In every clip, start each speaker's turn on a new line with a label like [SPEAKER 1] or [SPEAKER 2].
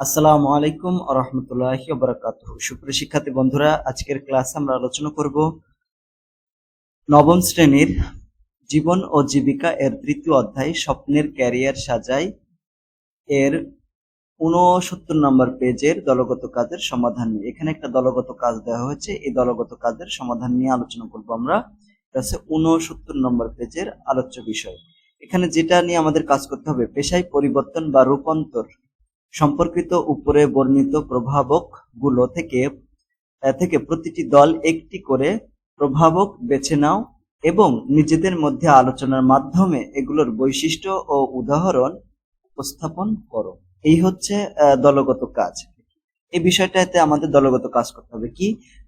[SPEAKER 1] আসসালামু আলাইকুম রহমতুল্লাহ বরাকাত সুপ্রিয় শিক্ষার্থী বন্ধুরা, আজকের ক্লাসে আমরা আলোচনা করব নবম শ্রেণির জীবন ও জীবিকা এর তৃতীয় অধ্যায়, স্বপ্নের ক্যারিয়ার সাজাই এর উনসত্তর নম্বর পেজের দলগত কাজের সমাধান নিয়ে। এখানে একটা দলগত কাজ দেওয়া হয়েছে, এই দলগত কাজের সমাধান নিয়ে আলোচনা করব আমরা। এটা হচ্ছে উনসত্তর নম্বর পেজের আলোচ্য বিষয়। এখানে যেটা নিয়ে আমাদের কাজ করতে হবে, পেশায় পরিবর্তন বা রূপান্তর। সম্পর্কিত উপরে বর্ণিত প্রভাবকগুলো থেকে থেকে প্রতিটি দল একটি করে প্রভাবক বেছে নাও এবং নিজেদের মধ্যে আলোচনার মাধ্যমে এগুলোর বৈশিষ্ট্য ও উদাহরণ উপস্থাপন করো। এই হচ্ছে দলগত কাজ। এই বিষয়টাতে আমাদের দলগত কাজ করতে হবে কি?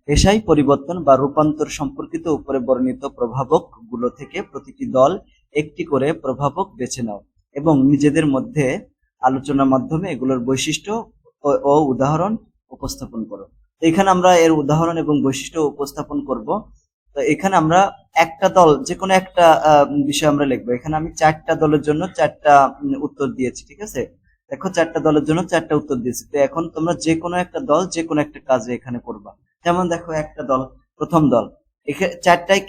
[SPEAKER 1] পেশায় পরিবর্তন বা রূপান্তর সম্পর্কিত উপরে বর্ণিত প্রভাবকগুলো থেকে প্রতিটি দল একটি করে প্রভাবক বেছে নাও এবং নিজেদের মধ্যে আলোচনার মাধ্যমে এগুলোর বৈশিষ্ট্য ও- উদাহরণ উপস্থাপন করো। এখানে আমরা এর উদাহরণ এবং বৈশিষ্ট্য উপস্থাপন করব। তো এখানে আমরা একটা দল যে কোনো একটা বিষয় আমরা লিখব। এখানে আমি চারটা দলের জন্য চারটা উত্তর দিয়েছি, ঠিক আছে? দেখো চারটা দলের জন্য চারটা উত্তর দিয়েছি। তো এখন তোমরা যে কোনো একটা দল যে কোনো একটা কাজে এখানে করবা। যেমন দেখো একটা দল, প্রথম দল। চারটাই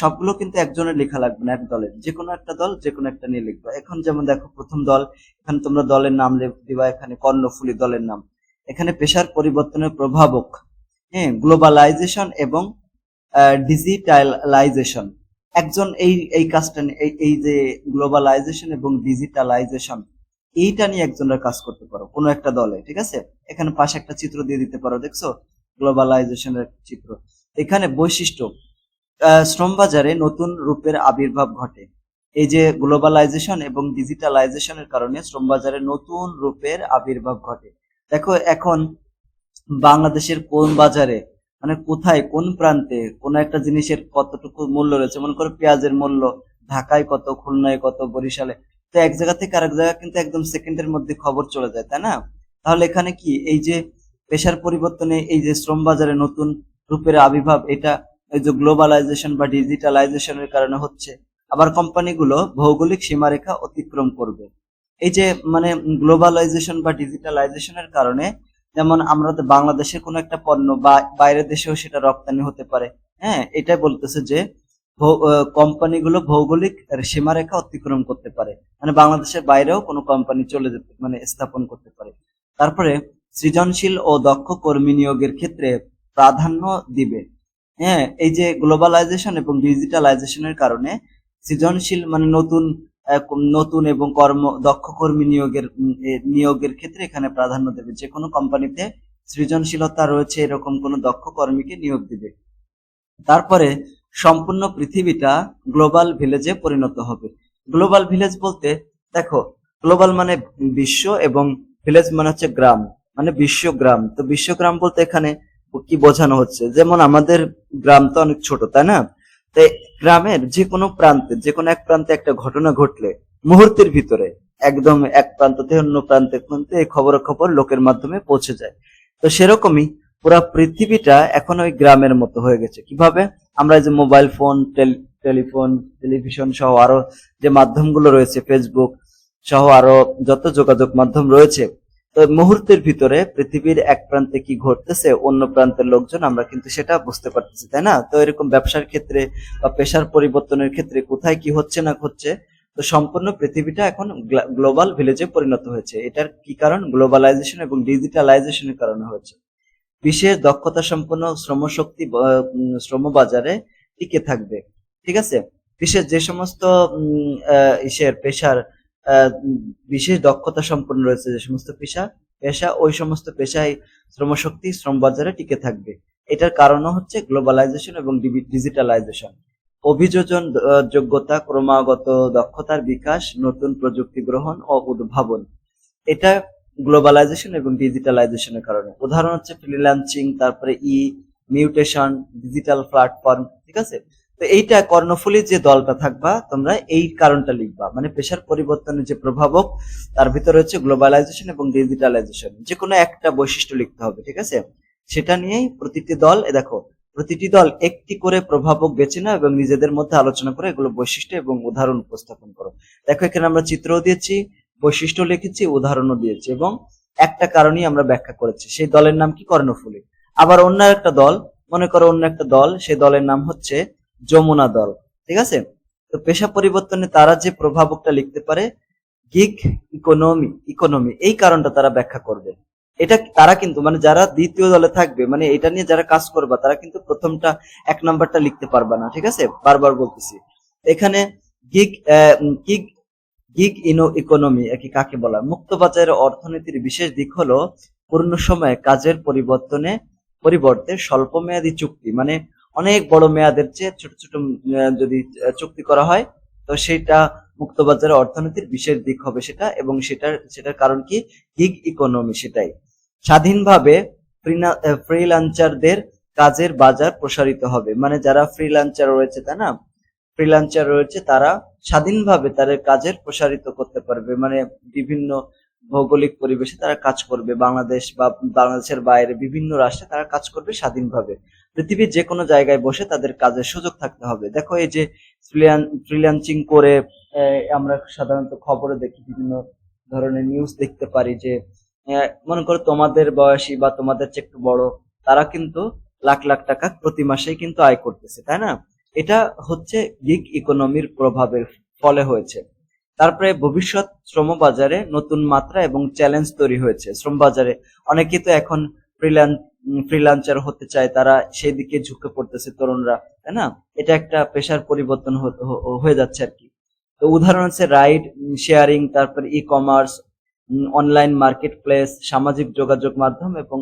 [SPEAKER 1] সবগুলো কিন্তু একজনের লেখা লাগবে না, এক দলের। যে কোনো একটা দল যে কোনো একটা নিয়ে লিখবা। এখন যেমন দেখো, প্রথম দল, এখানে তোমরা দলের নাম দিবা, এখানে কর্ণফুলী দলের নাম। এখানে পেশার পরিবর্তনের প্রভাবক হ্যাঁ গ্লোবালাইজেশন এবং ডিজিটালাইজেশন। একজন এই এই কাজটা এই যে গ্লোবালাইজেশন এবং ডিজিটালাইজেশন, এইটা নিয়ে একজনের কাজ করতে পারো, কোনো একটা দলে, ঠিক আছে? এখানে পাশে একটা চিত্র দিয়ে দিতে পারো, দেখছ? গ্লোবালাইজেশনের চিত্র। এখানে বৈশিষ্ট্য শ্রম বাজারে নতুন রূপের আবির্ভাব ঘটে। এই যে গ্লোবালাইজেশন এবং ডিজিটালাইজেশনের কারণে শ্রম বাজারে নতুন রূপের আবির্ভাব ঘটে। দেখো, এখন বাংলাদেশের কোন বাজারে মানে কোথায়, কোন প্রান্তে, কোন একটা জিনিসের কতটুকু মূল্য রয়েছে, মনে করো পেঁয়াজের মূল্য, ঢাকায় কত, খুলনায় কত, বরিশালে, তো এক জায়গা থেকে আরেক জায়গা কিন্তু একদম সেকেন্ডের মধ্যে খবর চলে যায়, তাই না? তাহলে এখানে কি, এই যে পেশার পরিবর্তনে এই যে শ্রম বাজারে নতুন রূপের আবির্ভাব, এটা এই যে গ্লোবালাইজেশন বা ডিজিটালাইজেশনের কারণে হচ্ছে। আবার কোম্পানিগুলো ভৌগোলিক সীমারেখা অতিক্রম করবে। এই যে মানে গ্লোবালাইজেশন বা ডিজিটালাইজেশনের কারণে যেমন আমরা তো বাংলাদেশের কোনো একটা পণ্য বা বাইরের দেশেও সেটা রপ্তানি হতে পারে। হ্যাঁ এটাই বলতেছে যে কোম্পানিগুলো ভৌগোলিক সীমারেখা অতিক্রম করতে পারে। মানে বাংলাদেশের বাইরেও কোনো কোম্পানি চলে যেতে মানে স্থাপন করতে পারে। তারপরে সৃজনশীল ও দক্ষ কর্মী নিয়োগের ক্ষেত্রে প্রাধান্য দিবে। হ্যাঁ এই যে গ্লোবালাইজেশন এবং ডিজিটালাইজেশনের কারণে সৃজনশীল মানে নতুন নতুন এবং কর্ম, দক্ষ কর্মী নিয়োগের নিয়োগের ক্ষেত্রে এখানে প্রাধান্য দেবে। যে কোনো কোম্পানিতে সৃজনশীলতা রয়েছে, এরকম কোনো দক্ষ কর্মীকে নিয়োগ দিবে। তারপরে সম্পূর্ণ পৃথিবীটা গ্লোবাল ভিলেজে পরিণত হবে। গ্লোবাল ভিলেজ বলতে, দেখো গ্লোবাল মানে বিশ্ব এবং ভিলেজ মানে হচ্ছে গ্রাম মানে বিশ্বগ্রাম। তো বিশ্বগ্রাম বলতে এখানে কি বোঝানো হচ্ছে? যেমন আমাদের গ্রাম তো অনেক ছোট, তাই না? তো গ্রামের যে কোনো প্রান্তে যে কোনো এক প্রান্তে একটা ঘটনা ঘটলে, মুহূর্তের ভিতরে, একদম এক প্রান্ত থেকে অন্য প্রান্তে প্রান্তে এই খবর খবর লোকের মাধ্যমে পৌঁছে যায়। তো সেরকমই পুরো পৃথিবীটা এখন ওই গ্রামের মতো হয়ে গেছে। কীভাবে? আমরা যে মোবাইল ফোন টেলিফোন, টেলিভিশন সহ আরও যে মাধ্যমগুলো রয়েছে, ফেসবুক সহ আরও যত যোগাযোগ মাধ্যম রয়েছে তো মুহূর্তের ভিতরে পৃথিবীর এক প্রান্তে কি ঘটতেছে, অন্য প্রান্তের লোকজন, আমরা কিন্তু সেটা বুঝতে পারতেছি, তাই না? তো এরকম ব্যবসার ক্ষেত্রে বা পেশার পরিবর্তনের ক্ষেত্রে কোথায় কি হচ্ছে না হচ্ছে তো সম্পূর্ণ পৃথিবীটা এখন গ্লোবাল ভিলেজে পরিণত হয়েছে। এটার কি কারণ? গ্লোবালাইজেশন এবং ডিজিটালাইজেশনের কারণে হয়েছে। বিশেষ দক্ষতা সম্পন্ন শ্রমশক্তি শ্রম বাজারে টিকে থাকবে, ঠিক আছে? বিশেষ যে সমস্ত ইসের, পেশার বিশেষ দক্ষতা সম্পন্ন রয়েছে যে সমস্ত পেশা পেশা, ওই সমস্ত পেশায় শ্রমশক্তি শ্রম বাজারে টিকে থাকবে। এটার কারণও হচ্ছে গ্লোবালাইজেশন এবং ডিজিটালাইজেশন। অভিযোজন যোগ্যতা, ক্রমাগত দক্ষতার বিকাশ, নতুন প্রযুক্তি গ্রহণ ও উদ্ভাবন। এটা গ্লোবালাইজেশন এবং ডিজিটালাইজেশনের কারণে। উদাহরণ হচ্ছে ফ্রিল্যান্সিং তারপরে ই মিউটেশন ডিজিটাল প্ল্যাটফর্ম ঠিক আছে? তো এইটা কর্ণফুলী যে দলটা থাকবা, তোমরা এই কারণটা লিখবা। মানে পেশার পরিবর্তনের যে প্রভাবক, তার ভিতরে হচ্ছে গ্লোবালাইজেশন এবং ডিজিটালাইজেশন। যে কোনো একটা বৈশিষ্ট্য লিখতে হবে, ঠিক আছে? সেটা নিয়েই প্রতিটি দল, এ দেখো, প্রতিটি দল একটি করে প্রভাবক বেছে নাও এবং নিজেদের মধ্যে আলোচনা করে এগুলো বৈশিষ্ট্য এবং উদাহরণ উপস্থাপন করো। দেখো, এখানে আমরা চিত্রও দিয়েছি, বৈশিষ্ট্য লিখেছি, উদাহরণও দিয়েছি এবং একটা কারণেই আমরা ব্যাখ্যা করেছি। সেই দলের নাম কি? কর্ণফুলী। আবার অন্য একটা দল, মনে করো অন্য একটা দল সেই দলের নাম হচ্ছে যমুনা দল, ঠিক আছে? তো পেশা পরিবর্তনে তারা যে প্রভাবকটা লিখতে পারে গিগ ইকোনমি ইকোনমি এই কারণটা তারা ব্যাখ্যা করবে। এটা তারা কিন্তু মানে যারা দ্বিতীয় দলে থাকবে মানে এটা নিয়ে যারা কাজ করবে, তারা কিন্তু প্রথমটা এক নাম্বারটা লিখতে পারবে না, ঠিক আছে? বারবার বলতেছি। এখানে গিগ গিগ গিগ ইনো ইকোনমি কি কাকে বলা? মুক্ত বাজারের অর্থনীতির বিশেষ দিক হলো, পূর্ণ সময়ে কাজের পরিবর্তনে, পরিবর্তে স্বল্প মেয়াদী চুক্তি মানে অনেক বড় মেয়াদের চেয়ে ছোট ছোট যদি চুক্তি করা হয়, তো সেটা মুক্তবাজারের অর্থনীতির বিশেষ দিক হবে সেটা এবং সেটার সেটার কারণ কি? গিগ ইকোনমি সেটাই। স্বাধীনভাবে ফ্রিলান্সারদের কাজের বাজার প্রসারিত হবে। মানে যারা ফ্রিলান্সার রয়েছে, তাই না? ফ্রিলান্সার রয়েছে, তারা স্বাধীনভাবে তাদের কাজের প্রসারিত করতে পারবে। মানে বিভিন্ন ভৌগোলিক পরিবেশে তারা কাজ করবে। বাংলাদেশ বা বাংলাদেশের বাইরে বিভিন্ন রাষ্ট্রে তারা কাজ করবে স্বাধীনভাবে। পৃথিবীর যে কোনো জায়গায় বসে তাদের কাজের সুযোগ থাকতে হবে। দেখো এই যে ফ্রিল্যান্সিং করে আমরা সাধারণত খবরে দেখি, বিভিন্ন ধরনের নিউজ দেখতে পারি যে মনে করো তোমাদের বয়সী বা তোমাদের চেয়ে একটু বড়, তারা কিন্তু লাখ লাখ টাকা প্রতি মাসেই কিন্তু আয় করতেছে, তাই না? এটা হচ্ছে গিগ ইকোনমির প্রভাবের ফলে হয়েছে। তারপরে ভবিষ্যৎ শ্রম বাজারে নতুন মাত্রা এবং চ্যালেঞ্জ তৈরি হয়েছে। শ্রম বাজারে অনেকেই তো এখন ফ্রিল্যান্সার হতে চায়, তারা সেই দিকে ঝুঁকে পড়তেছে তরুণরা, তাই না? এটা একটা পেশার পরিবর্তন হয়ে যাচ্ছে আর কি। তো উদাহরণ হচ্ছে রাইড শেয়ারিং তারপর e commerce online marketplace সামাজিক যোগাযোগ মাধ্যম এবং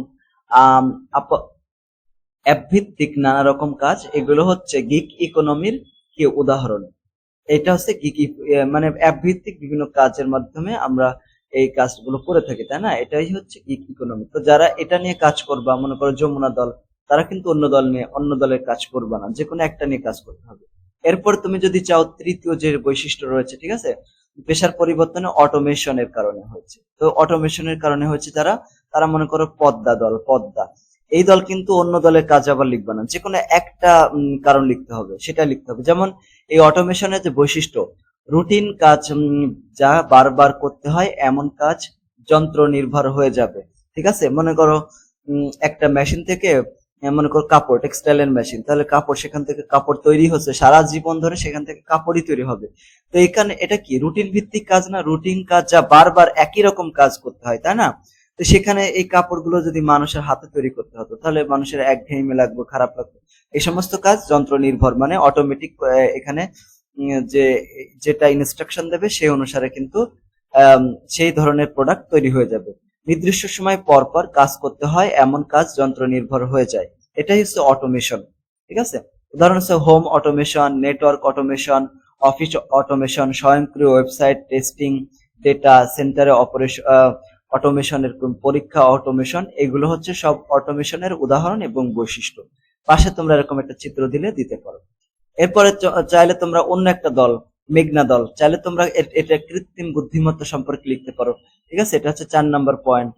[SPEAKER 1] অ্যাপ ভিত্তিক নানা রকম কাজ, এগুলো হচ্ছে গিগ ইকোনমির কি উদাহরণ। এটা হচ্ছে গিগ মানে অ্যাপ ভিত্তিক বিভিন্ন কাজের মাধ্যমে আমরা এই কাজগুলো করে থাকি, তাই না? এটাই হচ্ছে ইকোনমি তো যারা এটা নিয়ে কাজ করবা, মনে করো যমুনা দল, তারা কিন্তু অন্য দল নিয়ে, অন্য দলের কাজ করবা না। যে কোনো একটা নিয়ে কাজ করতে হবে। এরপর তুমি যদি চাও, তৃতীয় যে বৈশিষ্ট্য রয়েছে, ঠিক আছে? পেশার পরিবর্তনে অটোমেশনের কারণে হয়েছে। তো অটোমেশনের কারণে হয়েছে তারা তারা মনে করো পদ্মা দল, পদ্মা। এই দল কিন্তু অন্য দলের কাজ আবার লিখবে না। যে কোনো একটা কারণ লিখতে হবে সেটা লিখতে হবে। যেমন এই অটোমেশনের যে বৈশিষ্ট্য রুটিন কাজ যা বারবার করতে হয়, এমন কাজ যন্ত্র নির্ভর হয়ে যাবে। ঠিক আছে? মনে করো একটা মেশিন থেকে মনে করো কাপড় টেক্সটাইলের মেশিন তাহলে কাপড় সেখান থেকে কাপড় তৈরি হচ্ছে, সারা জীবন ধরে সেখান থেকে কাপড়ই তৈরি হবে। তো এখানে এটা কি রুটিন ভিত্তিক কাজ না রুটিন কাজ যা বারবার একই রকম কাজ করতে হয়, তাই না? তো সেখানে এই কাপড়গুলো যদি মানুষের হাতে তৈরি করতে হতো, তাহলে মানুষের এক একঘেয়েমি লাগবে, খারাপ লাগবে। এই সমস্ত কাজ যন্ত্র নির্ভর মানে অটোমেটিক এখানে যে, যেটা ইনস্ট্রাকশন দেবে সেই অনুসারে কিন্তু সেই ধরনের প্রোডাক্ট তৈরি হয়ে যাবে। নির্দিষ্ট সময় পর পর কাজ করতে হয়, এমন কাজ যন্ত্র নির্ভর হয়ে যায়। এটাই হচ্ছে অটোমেশন ঠিক আছে? উদাহরণ হচ্ছে home automation network automation office automation স্বয়ংক্রিয় ওয়েবসাইট টেস্টিং ডেটা সেন্টারে অপারেশন অটোমেশনের পরীক্ষা অটোমেশন এগুলো হচ্ছে সব অটোমেশনের উদাহরণ এবং বৈশিষ্ট্য। পাশে তোমরা এরকম একটা চিত্র দিলে দিতে পারো। এরপরে চাইলে তোমরা অন্য একটা দল, মেঘনা দল, চাইলে তোমরা এটা কৃত্রিম বুদ্ধিমত্তা সম্পর্কে লিখতে পারো, ঠিক আছে? এটা হচ্ছে চার নাম্বার পয়েন্ট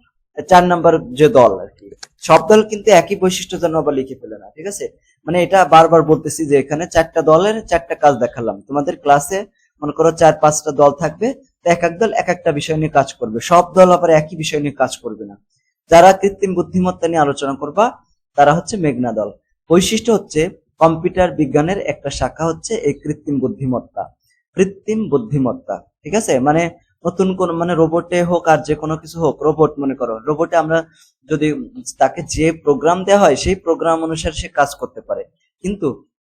[SPEAKER 1] চার নাম্বার যে দল আর কি। সব দল কিন্তু একই বৈশিষ্ট্য যেন আবার লিখে ফেলে না, ঠিক আছে? মানে এটা বারবার বলতেছি যে এখানে চারটা দলের চারটা কাজ দেখালাম। তোমাদের ক্লাসে মনে করো চার, পাঁচটা দল থাকবে এক এক দল এক একটা বিষয় নিয়ে কাজ করবে। সব দল আবার একই বিষয় নিয়ে কাজ করবে না। যারা কৃত্রিম বুদ্ধিমত্তা নিয়ে আলোচনা করবা, তারা হচ্ছে মেঘনা দল। বৈশিষ্ট্য হচ্ছে কম্পিউটার বিজ্ঞানের একটা শাখা হচ্ছে এই কৃত্রিম বুদ্ধিমত্তা। কৃত্রিম বুদ্ধিমত্তা, ঠিক আছে? মানে নতুন কোন মানে রোবটে হোক আর যে কোনো কিছু হোক, রোবট মনে করো, রোবটে আমরা যদি তাকে যে প্রোগ্রাম দেওয়া হয়, সেই প্রোগ্রাম অনুসারে সে কাজ করতে পারে। কিন্তু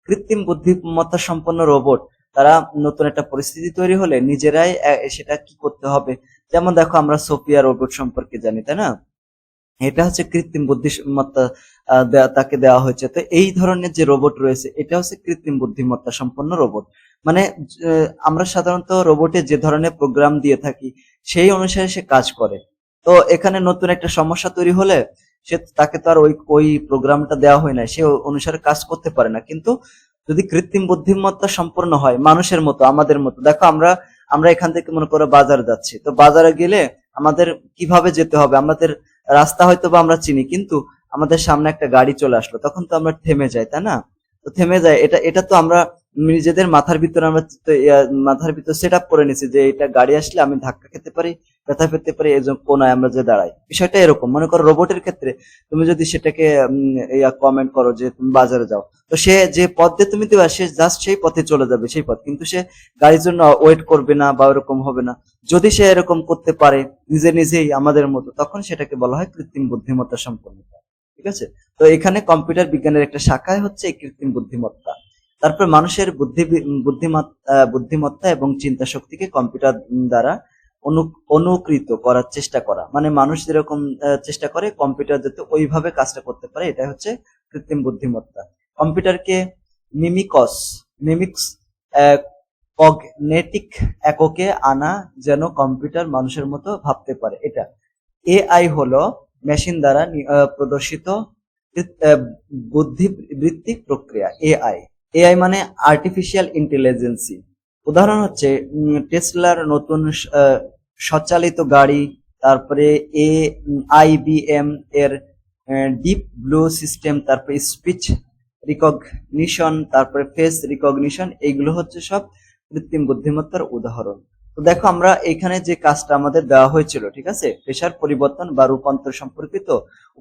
[SPEAKER 1] কৃত্রিম বুদ্ধিমত্তা সম্পন্ন রোবট, তারা নতুন একটা পরিস্থিতি তৈরি হলে নিজেরাই সেটা কি করতে হবে? যেমন দেখো আমরা সোফিয়া রোবট সম্পর্কে জানি, তাই না? এটা হচ্ছে কৃত্রিম বুদ্ধিমত্তা তাকে দেওয়া হয়েছে। তো এই ধরনের যে রোবট রয়েছে এটা হচ্ছে কৃত্রিম বুদ্ধিমত্তা সম্পন্ন রোবট মানে আমরা সাধারণত রোবটে যে ধরনের প্রোগ্রাম দিয়ে থাকি, সেই অনুসারে সে কাজ করে। তো এখানে নতুন একটা সমস্যা তৈরি হলে, সে তাকে তো আর ওই ওই প্রোগ্রামটা দেওয়া হয় না, সে অনুসারে কাজ করতে পারে না। কিন্তু যদি কৃত্রিম বুদ্ধিমত্তা সম্পূর্ণ হয়, মানুষের মতো, আমাদের মতো, দেখো আমরা আমরা এখান থেকে মনে করো বাজার যাচ্ছি। তো বাজারে গেলে আমাদের কীভাবে যেতে হবে? আমাদের রাস্তা হয়তো বা আমরা চিনি, কিন্তু আমাদের সামনে একটা গাড়ি চলে আসলো, তখন তো আমরা থেমে যাই, তাই না? তো থেমে যায়, এটা এটা তো আমরা নিজেদের মাথার ভিতরে আমরা মাথার ভিতর সেট আপ করে নিছি যে এটা গাড়ি আসলে আমি ধাক্কা খেতে পারি, ব্যথা পেতে পারি, এই কোনায় আমরা যে দাঁড়াই। বিষয়টা এরকম। মনে করো রোবটের ক্ষেত্রে তুমি যদি সেটাকে কমেন্ট করো যে তুমি বাজারে যাও, তো সে যে পথ দিয়ে তুমি দেবা, সে জাস্ট সেই পথে চলে যাবে, সেই পথ। কিন্তু সে গাড়ির জন্য ওয়েট করবে না বা ওরকম হবে না। যদি সে এরকম করতে পারে, নিজে নিজেই আমাদের মতো, তখন সেটাকে বলা হয় কৃত্রিম বুদ্ধিমত্তা সম্পন্নতা ঠিক আছে? তো এখানে কম্পিউটার বিজ্ঞানের একটা শাখায় হচ্ছে এই কৃত্রিম বুদ্ধিমত্তা। তারপর মানুষের বুদ্ধি বুদ্ধিমত্তা বুদ্ধিমত্তা এবং চিন্তা শক্তিকে কম্পিউটার দ্বারা অনু- অনুকৃত করার চেষ্টা করা। মানে মানুষ যেরকম চেষ্টা করে, কম্পিউটার যাতে ওইভাবে কাজটা করতে পারে এটা হচ্ছে কৃত্রিম বুদ্ধিমত্তা। কম্পিউটারকে মিমিকস, মিমিক্স কগনেটিক এককে আনা যেন কম্পিউটার মানুষের মতো ভাবতে পারে, এটা। এআই হলো মেশিন দ্বারা প্রদর্শিত বুদ্ধিবৃত্তিক প্রক্রিয়া, এআই। এআই মানে আর্টিফিশিয়াল ইন্টেলিজেন্সি উদাহরণ হচ্ছে টেসলার নতুন স্বচালিত গাড়ি, তারপরে এ আইবিএম এর ডিপ ব্লু সিস্টেম তারপরে স্পিচ রিকগনিশন তারপরে ফেস রিকগনিশন এইগুলো হচ্ছে সব কৃত্রিম বুদ্ধিমত্তার উদাহরণ। তো দেখো, আমরা এখানে যে কাজটা আমাদের দেওয়া হয়েছিল, ঠিক আছে? পেশার পরিবর্তন বা রূপান্তর সম্পর্কিত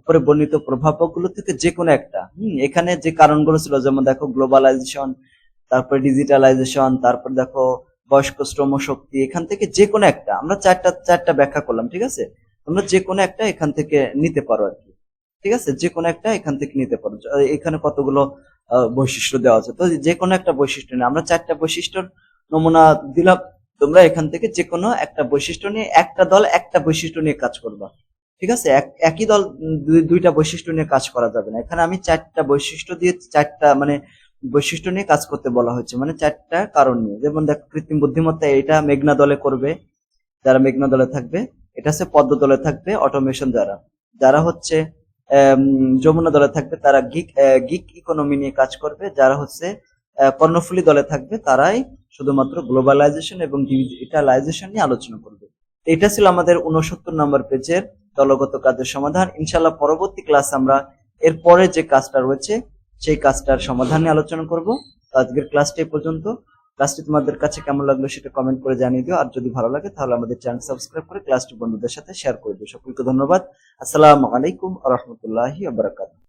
[SPEAKER 1] উপরে বর্ণিত প্রভাবকগুলো থেকে যে কোনো একটা, হম? এখানে যে কারণগুলো ছিল, যেমন দেখো, গ্লোবালাইজেশন, তারপরে ডিজিটালাইজেশন, তারপর দেখো, বয়স্ক শ্রম শক্তি, এখান থেকে যে কোনো একটা, আমরা চারটা চারটা ব্যাখ্যা করলাম, ঠিক আছে? তোমরা যে কোনো একটা এখান থেকে নিতে পারো আর কি, ঠিক আছে? যে কোনো একটা এখান থেকে নিতে পারো। এখানে কতগুলো বৈশিষ্ট্য দেওয়া আছে। তো যে কোনো একটা বৈশিষ্ট্য নিয়ে, আমরা চারটা বৈশিষ্ট্যর নমুনা দিলাম তোমরা এখান থেকে যে কোনো একটা বৈশিষ্ট্য নিয়ে, একটা দল একটা বৈশিষ্ট্য নিয়ে কাজ করবা। ঠিক আছে? এক- একই দল, দুই- দুইটা বৈশিষ্ট্য নিয়ে কাজ করা যাবে না। এখানে আমি চারটা বৈশিষ্ট্য দিয়ে, চারটা মানে বৈশিষ্ট্য নিয়ে কাজ করতে বলা হয়েছে। মানে চারটা কারণ নিয়ে। যেমন দেখ, কৃত্রিম বুদ্ধিমত্তা, এটা মেঘনা দলে করবে। যারা মেঘনা দলে থাকবে, এটা হচ্ছে পদ্ম দলে থাকবে অটোমেশন যারা যারা হচ্ছে যমুনা দলে থাকবে, তারা গিক গিক ইকোনমি নিয়ে কাজ করবে। যারা হচ্ছে কর্ণফুলী দলে থাকবে, তারাই শুধুমাত্র গ্লোবালাইজেশন এবং ডিজিটালাইজেশন নিয়ে আলোচনা করবে। এটা ছিল আমাদের উনসত্তর নম্বর পেজের দলগত কাজের সমাধান। ইনশাল্লাহ পরবর্তী ক্লাস আমরা এরপরে যে কাজটা রয়েছে, সেই কাজটার সমাধান নিয়ে আলোচনা করব। আজকের ক্লাসটা পর্যন্ত। ক্লাসটি তোমাদের কাছে কেমন লাগল সেটা কমেন্ট করে জানিয়ে দিও। আর যদি ভালো লাগে, তাহলে আমাদের চ্যানেল সাবস্ক্রাইব করে ক্লাসটি বন্ধুদের সাথে শেয়ার করে দিও। সকলকে ধন্যবাদ। আসসালামু আলাইকুম রহমতুল্লাহি